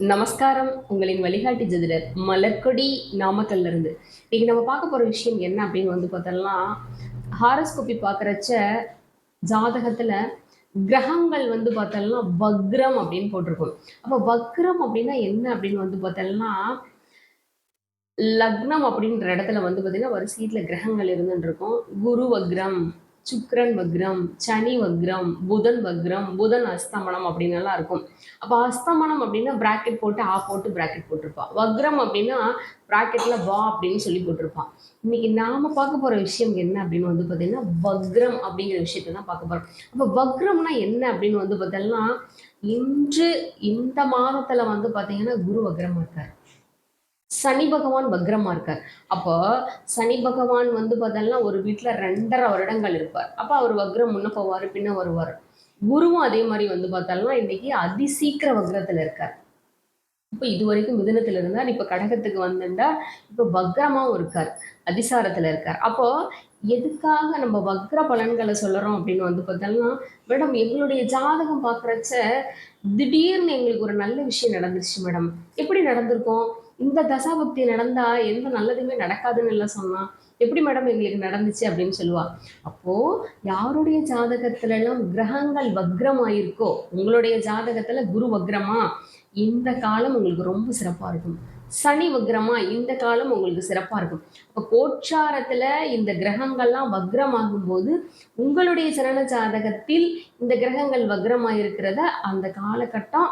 நமஸ்காரம். உங்களின் வழிகாட்டி ஜோதிடர் மலர்கொடி நாமக்கல்ல இருந்து இன்னைக்கு நம்ம பார்க்க போற விஷயம் என்ன அப்படின்னு வந்து பார்த்தோம்னா ஹாரஸ்கோப்பி பார்க்குறச்ச ஜாதகத்துல கிரகங்கள் வந்து பார்த்தோம்னா வக்ரம் அப்படின்னு போட்டிருக்கும். அப்போ வக்ரம் அப்படின்னா என்ன அப்படின்னு வந்து பார்த்தோம்னா லக்னம் அப்படின்ற இடத்துல வந்து பார்த்தீங்கன்னா வரிசையில் கிரகங்கள் இருந்துட்டு இருக்கும். குரு வக்ரம். சுக்ரன் வக்ரம் சனி வக்ரம் புதன் வக்ரம் புதன் அஸ்தமனம் அப்படின்னு எல்லாம் இருக்கும். அப்போ அஸ்தமனம் அப்படின்னா பிராக்கெட் போட்டு ஆ போட்டு பிராக்கெட் போட்டிருப்பான் வக்ரம் அப்படின்னா பிராக்கெட்ல வா அப்படின்னு சொல்லி போட்டிருப்பான் இன்னைக்கு நாம பார்க்க போற விஷயம் என்ன அப்படின்னு வந்து பார்த்தீங்கன்னா வக்ரம் அப்படிங்கிற விஷயத்தை தான் பார்க்க போறோம். அப்போ வக்ரம்னா என்ன அப்படின்னு வந்து பார்த்தோம்னா இன்று இந்த மாதத்துல வந்து பார்த்தீங்கன்னா குரு வக்ரம் இருக்கார். சனி பகவான் வக்ரமா இருக்கார். அப்போ சனி பகவான் வந்து பார்த்தோம்னா ஒரு வீட்டுல ரெண்டரை வருடங்கள் இருப்பார். அப்போ அவர் வக்ரம் முன்ன போவார் பின்ன வருவார். குருவும் அதே மாதிரி வந்து பார்த்தாலும் இன்னைக்கு அதிசீக்கிர வக்ரத்தில் இருக்கார். இப்போ இது வரைக்கும் மிதனத்தில் இருந்தார். இப்போ கடகத்துக்கு வந்துட்டா இப்போ வக்ரமாகவும் இருக்கார். அதிசாரத்துல இருக்கார். அப்போ எதுக்காக நம்ம வக்ர பலன்களை சொல்கிறோம் அப்படின்னு வந்து பார்த்தோம்னா மேடம் எங்களுடைய ஜாதகம் பார்க்குறச்ச திடீர்னு எங்களுக்கு ஒரு நல்ல விஷயம் நடந்துருச்சு மேடம். எப்படி நடந்திருக்கும்? இந்த தசாபக்தி நடந்தா எந்த நல்லதுமே நடக்காதுன்னு எல்லாம் சொன்னா எப்படி மேடம் எங்களுக்கு நடந்துச்சு? அப்படின்னு சொல்லுவா. அப்போ யாருடைய ஜாதகத்துல எல்லாம் கிரகங்கள் வக்ரமாயிருக்கோ உங்களுடைய ஜாதகத்துல குரு வக்ரமா இந்த காலம் உங்களுக்கு ரொம்ப சிறப்பா இருக்கும். சனி வக்ரமா இந்த காலம் உங்களுக்கு சிறப்பா இருக்கும். இப்போ கோச்சாரத்துல இந்த கிரகங்கள்லாம் வக்ரமாகும் போது உங்களுடைய சரண ஜாதகத்தில் இந்த கிரகங்கள் வக்ரமாயிருக்கிறத அந்த காலகட்டம்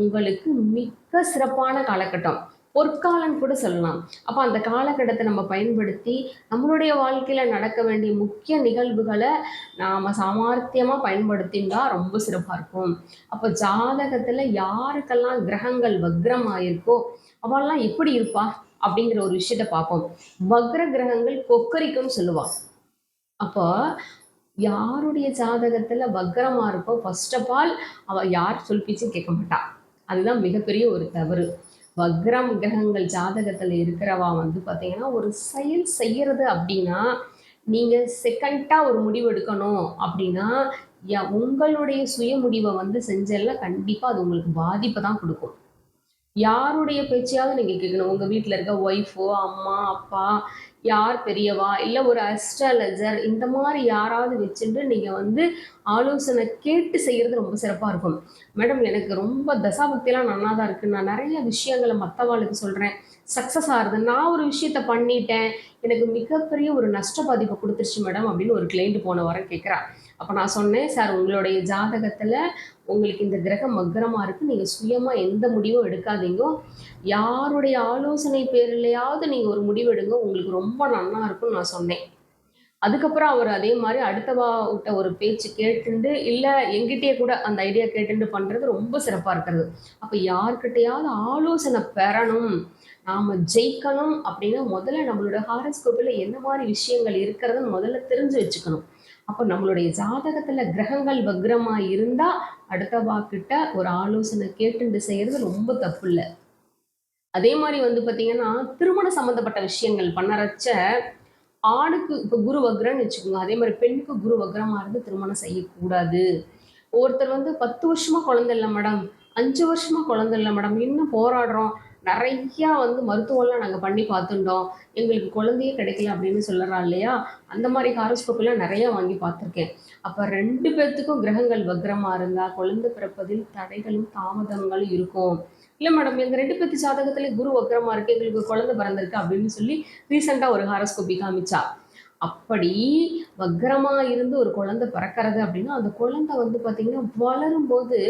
உங்களுக்கு மிக சிறப்பான காலகட்டம். பொற்காலம் கூட சொல்லலாம். அப்போ அந்த காலகட்டத்தை நம்ம பயன்படுத்தி நம்மளுடைய வாழ்க்கையில் நடக்க வேண்டிய முக்கிய நிகழ்வுகளை நாம் சாமர்த்தியமாக பயன்படுத்தினா ரொம்ப சிறப்பாக இருக்கும். அப்போ ஜாதகத்தில் யாருக்கெல்லாம் கிரகங்கள் வக்ரம் ஆயிருக்கோ அவெல்லாம் எப்படி இருப்பா அப்படிங்கிற ஒரு விஷயத்த பார்ப்போம். வக்ர கிரகங்கள் கொக்கரிக்கும்னு சொல்லுவாள் அப்போ யாருடைய ஜாதகத்தில் வக்ரமாக இருக்கோ ஃபர்ஸ்ட் ஆஃப் ஆல் அவள் யார் சொல் பேச்சும் கேட்க மாட்டா. அதுதான் மிகப்பெரிய ஒரு தவறு. வக்ரம் கிரகங்கள் ஜாதகத்தில் இருக்கிறவா வந்து பார்த்தீங்கன்னா ஒரு செயல் செய்கிறது அப்படின்னா நீங்கள் செகண்டாக ஒரு முடிவு எடுக்கணும் அப்படின்னா யா- உங்களுடைய சுய முடிவை வந்து செஞ்சல கண்டிப்பாக அது உங்களுக்கு பாதிப்பை தான் கொடுக்கும். யாருடைய பேச்சையாவது நீங்கள் கேட்கணும். உங்கள் வீட்டில் இருக்க ஒய்ஃபோ அம்மா அப்பா யார் பெரியவா இல்லை ஒரு அஸ்ட்ராலஜர் இந்த மாதிரி யாராவது வச்சுட்டு நீங்கள் வந்து ஆலோசனை கேட்டு செய்கிறது ரொம்ப சிறப்பாக இருக்கும். மேடம் எனக்கு ரொம்ப தசாபக்தியெல்லாம் நல்லா தான் இருக்குது நான் நிறைய விஷயங்களை மற்றவாளுக்கு சொல்கிறேன் சக்ஸஸ் ஆகுது நான் ஒரு விஷயத்த பண்ணிட்டேன். எனக்கு மிகப்பெரிய ஒரு நஷ்ட பாதிப்பை கொடுத்துருச்சு மேடம் அப்படின்னு ஒரு கிளைண்ட் போன வாரம் கேட்குறா. அப்போ நான் சொன்னேன் சார் உங்களுடைய ஜாதகத்தில் உங்களுக்கு இந்த கிரகம் மக்கரமாக இருக்குது நீங்கள் சுயமாக எந்த முடிவும் எடுக்காதீங்க. யாருடைய ஆலோசனை பேர்லையாவது நீங்கள் ஒரு முடிவு எடுங்க. உங்களுக்கு ரொம்ப நன்னா இருக்கும்னு நான் சொன்னேன். அதுக்கப்புறம் அவர் அதே மாதிரி அடுத்தவா விட்ட ஒரு பேச்சு கேட்டுண்டு இல்லை எங்கிட்டே கூட அந்த ஐடியா கேட்டுண்டு பண்ணுறது ரொம்ப சிறப்பாக இருக்கிறது. அப்போ யார்கிட்டையாவது ஆலோசனை பெறணும் நாம் ஜெயிக்கணும் அப்படின்னா முதல்ல நம்மளோட ஹாரஸ்கோப்பில் என்ன மாதிரி விஷயங்கள் இருக்கிறதுன்னு முதல்ல தெரிஞ்சு வச்சுக்கணும். அப்போ நம்மளுடைய ஜாதகத்தில் கிரகங்கள் வக்ரமாக இருந்தால் அடுத்தவா கிட்ட ஒரு ஆலோசனை கேட்டுண்டு செய்கிறது ரொம்ப தப்பு இல்லை அதே மாதிரி வந்து பார்த்தீங்கன்னா திருமண சம்மந்தப்பட்ட விஷயங்கள் பண்ணறச்ச ஆணுக்கு இப்போ குரு வக்ரன்னு வச்சுக்கோங்க. அதே மாதிரி பெண்ணுக்கு குரு வக்ரமாக இருந்து திருமணம் செய்யக்கூடாது. ஒருத்தர் வந்து பத்து வருஷமா குழந்தை இல்லை மேடம் அஞ்சு வருஷமா குழந்தை இல்லை மேடம் இன்னும் போராடுறோம். நிறையா வந்து மருத்துவம்லாம் நாங்கள் பண்ணி பார்த்துட்டோம் எங்களுக்கு குழந்தையே கிடைக்கல அப்படின்னு சொல்லுறா இல்லையா? அந்த மாதிரி ஹாரோஸ்கோப்லாம் நிறையா வாங்கி பார்த்துருக்கேன். அப்போ ரெண்டு பேர்த்துக்கும் கிரகங்கள் வக்ரமாக இருந்தால் குழந்தை பிறப்பதில் தடைகளும் தாமதங்களும் இருக்கும். இல்லை மேடம் எங்கள் ரெண்டு பேர்த்து ஜாதகத்துல குரு வக்ரமாக இருக்கு எங்களுக்கு குழந்தை பிறந்திருக்கு அப்படின்னு சொல்லி ரீசெண்டாக ஒரு ஹாரோஸ்கோப்பி காமிச்சா. அப்படி வக்ரமாக இருந்து ஒரு குழந்தை பிறக்கிறது அப்படின்னா அந்த குழந்தை வந்து பார்த்தீங்கன்னா வளரும்போது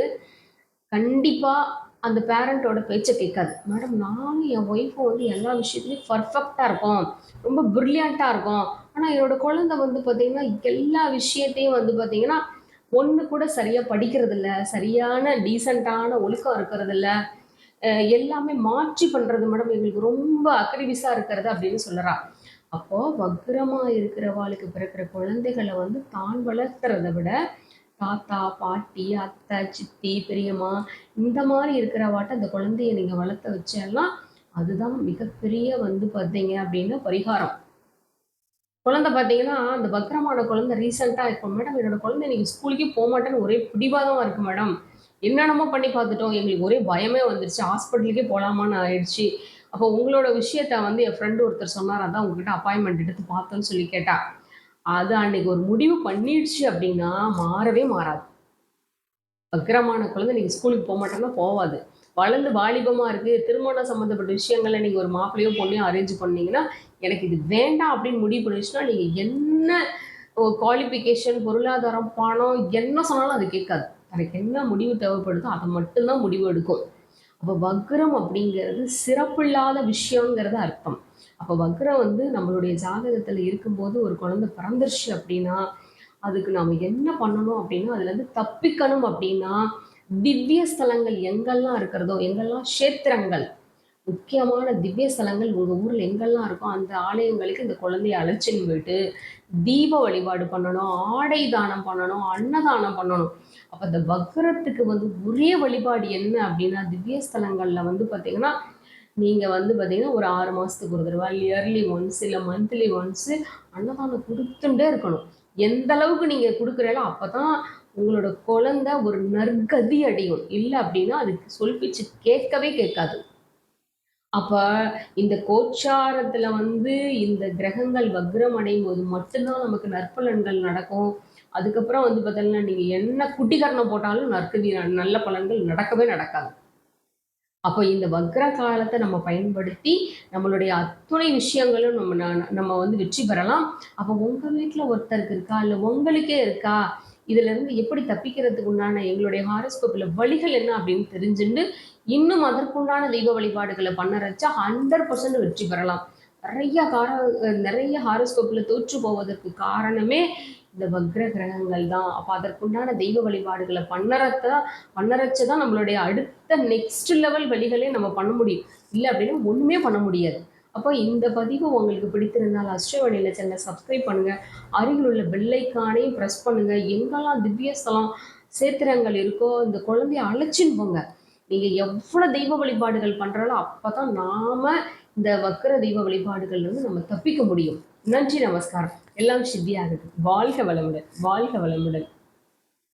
கண்டிப்பாக அந்த பேரண்ட்டோட பேச்சை கேட்காது. மேடம் நானும் என் ஒய்ஃபும் வந்து எல்லா விஷயத்துலையும் பர்ஃபெக்டாக இருக்கோம். ரொம்ப ப்ரில்லியண்ட்டாக இருக்கும். ஆனால் என்னோடய குழந்தை வந்து பார்த்திங்கன்னா எல்லா விஷயத்தையும் வந்து பார்த்திங்கன்னா ஒன்று கூட சரியாக படிக்கிறது இல்லை சரியான டீசெண்டான ஒழுக்கம் இருக்கிறது இல்லை எல்லாமே மாற்றி பண்ணுறது மேடம் எங்களுக்கு ரொம்ப அக்ரிவிஸாக இருக்கிறது அப்படின்னு சொல்லுறா அப்போது வக்ரமாக இருக்கிறவாளுக்கு பிறக்கிற குழந்தைகளை வந்து தான் வளர்த்துறதை விட தாத்தா பாட்டி அத்தை சித்தி பெரியம்மா இந்த மாதிரி இருக்கிறவாட்ட அந்த குழந்தைய நீங்க வளர்த்த வச்செல்லாம் அதுதான் மிகப்பெரிய வந்து பார்த்தீங்க அப்படின்னா பரிகாரம். குழந்தை பார்த்தீங்கன்னா அந்த பத்திரமான குழந்தை ரீசெண்டாக இருக்கும் மேடம் என்னோட குழந்தை இன்னைக்கு ஸ்கூலுக்கே போக மாட்டேன்னு ஒரே பிடிவாதமாக இருக்கு மேடம் என்னென்னமோ பண்ணி பார்த்துட்டோம். எங்களுக்கு ஒரே பயமே வந்துருச்சு. ஹாஸ்பிட்டலுக்கே போகலாமான்னு ஆயிடுச்சு. அப்போ உங்களோட விஷயத்த வந்து என் ஃப்ரெண்டு ஒருத்தர் சொன்னார். அதான் உங்ககிட்ட அப்பாயின்மெண்ட் எடுத்து பார்த்தோன்னு சொல்லி கேட்டா. அது அன்னைக்கு ஒரு முடிவு பண்ணிடுச்சு அப்படின்னா மாறவே மாறாது. வக்கரமான குழந்தை நீங்கள் ஸ்கூலுக்கு போக மாட்டோம்னா போவாது. வளர்ந்து வாலிபமாக இருக்குது திருமணம் சம்மந்தப்பட்ட விஷயங்களை நீங்கள் ஒரு மாப்பிள்ளையோ பொண்ணையோ அரேஞ்ச் பண்ணீங்கன்னா எனக்கு இது வேண்டாம் அப்படின்னு முடிவு பண்ணிடுச்சுன்னா நீங்கள் என்ன குவாலிஃபிகேஷன் பொருளாதாரம் பணம் என்ன சொன்னாலும் அது கேட்காது. எனக்கு என்ன முடிவு தேவைப்படுதோ அதை மட்டும்தான் முடிவு எடுக்கும். அப்போ வக்ரம் அப்படிங்கிறது சிறப்பில்லாத விஷயங்கிறது அர்த்தம். அப்போ வக்ரம் வந்து நம்மளுடைய ஜாதகத்தில் இருக்கும்போது ஒரு குழந்தை பிறந்துருச்சு அப்படின்னா அதுக்கு நாம் என்ன பண்ணணும் அப்படின்னா அதுலேருந்து தப்பிக்கணும் அப்படின்னா திவ்ய ஸ்தலங்கள் எங்கெல்லாம் இருக்கிறதோ எங்கெல்லாம் க்ஷேத்திரங்கள் முக்கியமான திவ்ய ஸ்தலங்கள் உங்கள் ஊரில் எங்கெல்லாம் இருக்கோ அந்த ஆலயங்களுக்கு இந்த குழந்தைய அழைச்சின்னு போயிட்டு தீப வழிபாடு பண்ணணும் ஆடை தானம் பண்ணணும் அன்னதானம் பண்ணணும். அப்போ இந்த வக்ரத்துக்கு வந்து ஒரே வழிபாடு என்ன அப்படின்னா திவ்ய ஸ்தலங்களில் வந்து பார்த்தீங்கன்னா நீங்கள் வந்து பார்த்தீங்கன்னா ஒரு ஆறு மாதத்துக்கு ஒரு தடவை இயர்லி ஒன்ஸ் இல்லை மந்த்லி ஒன்ஸு அன்னதானம் கொடுத்துட்டே இருக்கணும். எந்த அளவுக்கு நீங்கள் கொடுக்குறீங்களோ அப்போ தான் உங்களோட குழந்தை ஒரு நற்கதி அடையும். இல்லை அப்படின்னா அதுக்கு சொல்பிச்சு கேட்கவே கேட்காது. அப்போ இந்த கோச்சாரத்தில் வந்து இந்த கிரகங்கள் வக்ரம் அடையும் போது மட்டும்தான் நமக்கு நற்பலன்கள் நடக்கும். அதுக்கப்புறம் வந்து பார்த்தீங்கன்னா நீங்கள் என்ன குட்டிகரணம் போட்டாலும் நற்கதி நல்ல பலன்கள் நடக்கவே நடக்காது. அப்போ இந்த வக்ர காலத்தை நம்ம பயன்படுத்தி நம்மளுடைய அத்துணை விஷயங்களும் நம்ம நம்ம வந்து வெற்றி பெறலாம். அப்போ உங்கள் வீட்டில் ஒருத்தருக்கு இருக்கா? இல்லை உங்களுக்கே இருக்கா? இதிலிருந்து எப்படி தப்பிக்கிறதுக்கு உண்டான எங்களுடைய ஹாரஸ்கோப்பில் வழிகள் என்ன அப்படின்னு தெரிஞ்சுட்டு இன்னும் அதற்குண்டான தெய்வ வழிபாடுகளை பண்ண வச்சா ஹண்ட்ரட் பர்சன்ட் வெற்றி பெறலாம். நிறைய கார நிறைய ஹாரோஸ்கோப்பில் தோற்று போவதற்கு காரணமே இந்த வக்ர கிரகங்கள் தான். அப்போ அதற்குண்டான தெய்வ வழிபாடுகளை பண்ணறத்தான் பண்ணறச்சு தான் நம்மளுடைய அடுத்த நெக்ஸ்ட் லெவல் வழிகளே நம்ம பண்ண முடியும். இல்லை அப்படின்னா ஒன்றுமே பண்ண முடியாது. அப்போ இந்த பதிவு உங்களுக்கு பிடித்திருந்தால் அஷ்டவணியில் சேனலை சப்ஸ்கிரைப் பண்ணுங்கள் அருகில் உள்ள பெல்லைக்கானையும் ப்ரெஸ் பண்ணுங்கள் எங்கெல்லாம் திவ்யஸ்தலம் சேத்திரங்கள் இருக்கோ இந்த குழந்தைய அழைச்சின்னு போங்க. நீங்கள் எவ்வளோ தெய்வ வழிபாடுகள் பண்ணுறாலோ அப்போ தான் நாம் இந்த வக்கர தெய்வ வழிபாடுகள்லேருந்து நம்ம தப்பிக்க முடியும். நன்றி நமஸ்காரம். எல்லாம் சித்தியாகுது. வாழ்க வளமுடன் வாழ்க வளமுடன்.